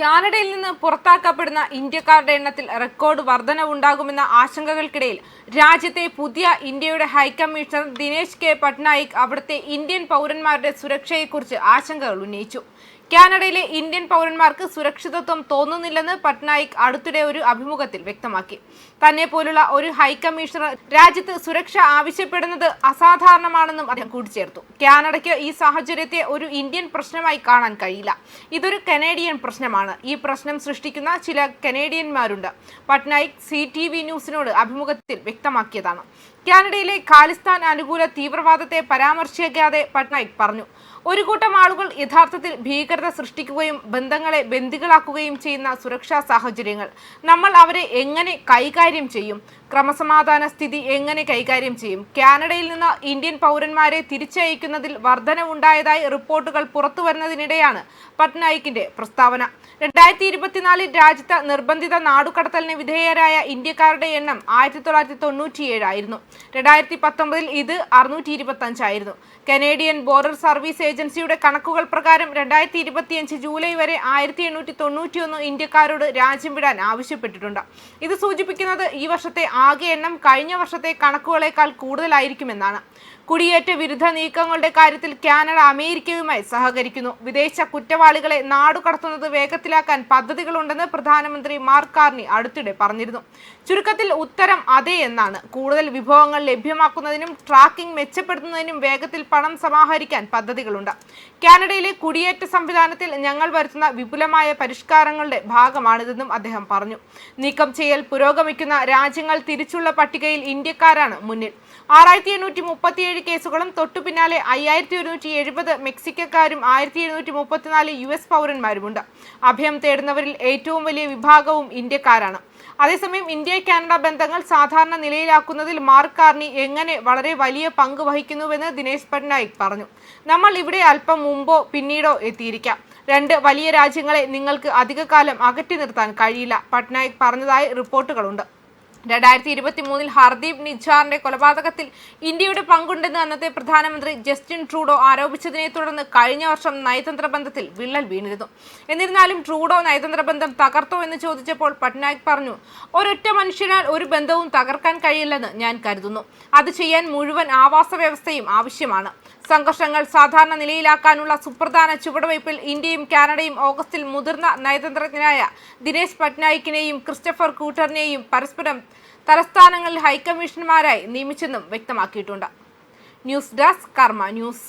കാനഡയിൽ നിന്ന് പുറത്താക്കപ്പെടുന്ന ഇന്ത്യക്കാരുടെ എണ്ണത്തിൽ റെക്കോർഡ് വർധനവുണ്ടാകുമെന്ന ആശങ്കകൾക്കിടയിൽ രാജ്യത്തെ പുതിയ ഇന്ത്യയുടെ ഹൈക്കമ്മീഷണർ ദിനേശ് കെ പട്നായിക് അവിടുത്തെ ഇന്ത്യൻ പൗരന്മാരുടെ സുരക്ഷയെക്കുറിച്ച് ആശങ്കകൾ ഉന്നയിച്ചു. കാനഡയിലെ ഇന്ത്യൻ പൗരന്മാർക്ക് സുരക്ഷിതത്വം തോന്നുന്നില്ലെന്ന് പട്നായിക് അടുത്തിടെ ഒരു അഭിമുഖത്തിൽ വ്യക്തമാക്കി. തന്നെ പോലുള്ള ഒരു ഹൈക്കമ്മീഷണർ രാജ്യത്ത് സുരക്ഷ ആവശ്യപ്പെടുന്നത് അസാധാരണമാണെന്നും അദ്ദേഹം കൂട്ടിച്ചേർത്തു. കാനഡയ്ക്ക് ഈ സാഹചര്യത്തെ ഒരു ഇന്ത്യൻ പ്രശ്നമായി കാണാൻ കഴിയില്ല. ഇതൊരു കനേഡിയൻ പ്രശ്നമാണ്. ഈ പ്രശ്നം സൃഷ്ടിക്കുന്ന ചില കനേഡിയന്മാരുണ്ട്. പട്നായിക് സി ടി വി ന്യൂസിനോട് അഭിമുഖത്തിൽ വ്യക്തമാക്കിയതാണ്. കാനഡയിലെ ഖാലിസ്ഥാൻ അനുകൂല തീവ്രവാദത്തെ പരാമർശിക്കാതെ പട്നായിക് പറഞ്ഞു. ഒരു കൂട്ടം ആളുകൾ യഥാർത്ഥത്തിൽ ഭീകരത സൃഷ്ടിക്കുകയും ബന്ധങ്ങളെ ബന്ദികളാക്കുകയും ചെയ്യുന്ന സുരക്ഷാ സാഹചര്യങ്ങൾ. നമ്മൾ അവരെ എങ്ങനെ കൈകാര്യം ചെയ്യും? ക്രമസമാധാന സ്ഥിതി എങ്ങനെ കൈകാര്യം ചെയ്യും? കാനഡയിൽ നിന്ന് ഇന്ത്യൻ പൗരന്മാരെ തിരിച്ചയക്കുന്നതിൽ വർധനവുണ്ടായതായി റിപ്പോർട്ടുകൾ പുറത്തു വരുന്നതിനിടെയാണ് പട്നായിക്കിന്റെ പ്രസ്താവന. രണ്ടായിരത്തി ഇരുപത്തിനാലിൽ രാജ്യത്ത് നിർബന്ധിത നാടുകടത്തലിന് വിധേയരായ ഇന്ത്യക്കാരുടെ എണ്ണം ആയിരത്തി തൊള്ളായിരത്തി തൊണ്ണൂറ്റിയേഴായിരുന്നു രണ്ടായിരത്തി പത്തൊമ്പതിൽ ഇത് അറുന്നൂറ്റി ഇരുപത്തി അഞ്ചായിരുന്നു കനേഡിയൻ ബോർഡർ സർവീസ് ഏജൻസിയുടെ കണക്കുകൾ പ്രകാരം രണ്ടായിരത്തി ഇരുപത്തിയഞ്ച് ജൂലൈ വരെ ആയിരത്തി എണ്ണൂറ്റി തൊണ്ണൂറ്റിയൊന്ന് ഇന്ത്യക്കാരോട് രാജ്യം വിടാൻ ആവശ്യപ്പെട്ടിട്ടുണ്ട്. ഇത് സൂചിപ്പിക്കുന്നത് ഈ വർഷത്തെ ആകെ എണ്ണം കഴിഞ്ഞ വർഷത്തെ കണക്കുകളേക്കാൾ കൂടുതലായിരിക്കുമെന്നാണ്. കുടിയേറ്റ വിരുദ്ധ നീക്കങ്ങളുടെ കാര്യത്തിൽ കാനഡ അമേരിക്കയുമായി സഹകരിക്കുന്നു. വിദേശ കുറ്റവാളികളെ നാടുകടത്തുന്നത് വേഗത്തിലാക്കാൻ പദ്ധതികളുണ്ടെന്ന് പ്രധാനമന്ത്രി മാർക്ക് കാർണി അടുത്തിടെ പറഞ്ഞിരുന്നു. ചുരുക്കത്തിൽ ഉത്തരം അതെ എന്നാണ്. കൂടുതൽ വിഭവങ്ങൾ ലഭ്യമാക്കുന്നതിനും ട്രാക്കിംഗ് മെച്ചപ്പെടുത്തുന്നതിനും വേഗത്തിൽ പണം സമാഹരിക്കാൻ പദ്ധതികളുണ്ട്. കാനഡയിലെ കുടിയേറ്റ സംവിധാനത്തിൽ ഞങ്ങൾ വരുത്തുന്ന വിപുലമായ പരിഷ്കാരങ്ങളുടെ ഭാഗമാണിതെന്നും അദ്ദേഹം പറഞ്ഞു. നീക്കം ചെയ്യൽ പുരോഗമിക്കുന്ന രാജ്യങ്ങൾ തിരിച്ചുള്ള പട്ടികയിൽ ഇന്ത്യക്കാരാണ് മുന്നിൽ. ആറായിരത്തി എണ്ണൂറ്റി മുപ്പത്തിയേഴ് കേസുകളും തൊട്ടു പിന്നാലെ അയ്യായിരത്തി ഒരുന്നൂറ്റി എഴുപത് മെക്സിക്കക്കാരും ആയിരത്തി എഴുന്നൂറ്റി മുപ്പത്തിനാല് യു എസ് പൗരന്മാരുമുണ്ട്. അഭയം തേടുന്നവരിൽ ഏറ്റവും വലിയ വിഭാഗവും ഇന്ത്യക്കാരാണ്. അതേസമയം ഇന്ത്യ കാനഡ ബന്ധങ്ങൾ സാധാരണ നിലയിലാക്കുന്നതിൽ മാർക്ക് കാർണി എങ്ങനെ വളരെ വലിയ പങ്ക് വഹിക്കുന്നുവെന്ന് ദിനേശ് പട്നായിക് പറഞ്ഞു. നമ്മൾ ഇവിടെ അല്പം മുമ്പോ പിന്നീടോ എത്തിയിരിക്കാം. രണ്ട് വലിയ രാജ്യങ്ങളെ നിങ്ങൾക്ക് അധികകാലം അകറ്റി നിർത്താൻ കഴിയില്ല പട്നായിക് പറഞ്ഞതായി റിപ്പോർട്ടുകളുണ്ട്. രണ്ടായിരത്തി ഇരുപത്തി മൂന്നിൽ ഹർദീപ് നിജാറിന്റെ കൊലപാതകത്തിൽ ഇന്ത്യയുടെ പങ്കുണ്ടെന്ന് അന്നത്തെ പ്രധാനമന്ത്രി ജസ്റ്റിൻ ട്രൂഡോ ആരോപിച്ചതിനെ തുടർന്ന് കഴിഞ്ഞ വർഷം നയതന്ത്ര ബന്ധത്തിൽ വിള്ളൽ വീണിരുന്നു. എന്നിരുന്നാലും ട്രൂഡോ നയതന്ത്ര ബന്ധം തകർത്തോ എന്ന് ചോദിച്ചപ്പോൾ പട്നായിക് പറഞ്ഞു ഒരൊറ്റ മനുഷ്യനാൽ ഒരു ബന്ധവും തകർക്കാൻ കഴിയില്ലെന്ന് ഞാൻ കരുതുന്നു. അത് ചെയ്യാൻ മുഴുവൻ ആവാസ വ്യവസ്ഥയും ആവശ്യമാണ്. സംഘർഷങ്ങൾ സാധാരണ നിലയിലാക്കാനുള്ള സുപ്രധാന ചുവടുവയ്പിൽ ഇന്ത്യയും കാനഡയും ഓഗസ്റ്റിൽ മുതിർന്ന നയതന്ത്രജ്ഞനായ ദിനേശ് പട്നായിക്കിനെയും ക്രിസ്റ്റഫർ കൂട്ടറിനെയും പരസ്പരം തലസ്ഥാനങ്ങളിൽ ഹൈക്കമ്മീഷണർമാരായി നിയമിച്ചെന്നും വ്യക്തമാക്കിയിട്ടുണ്ട്. News desk Karma news.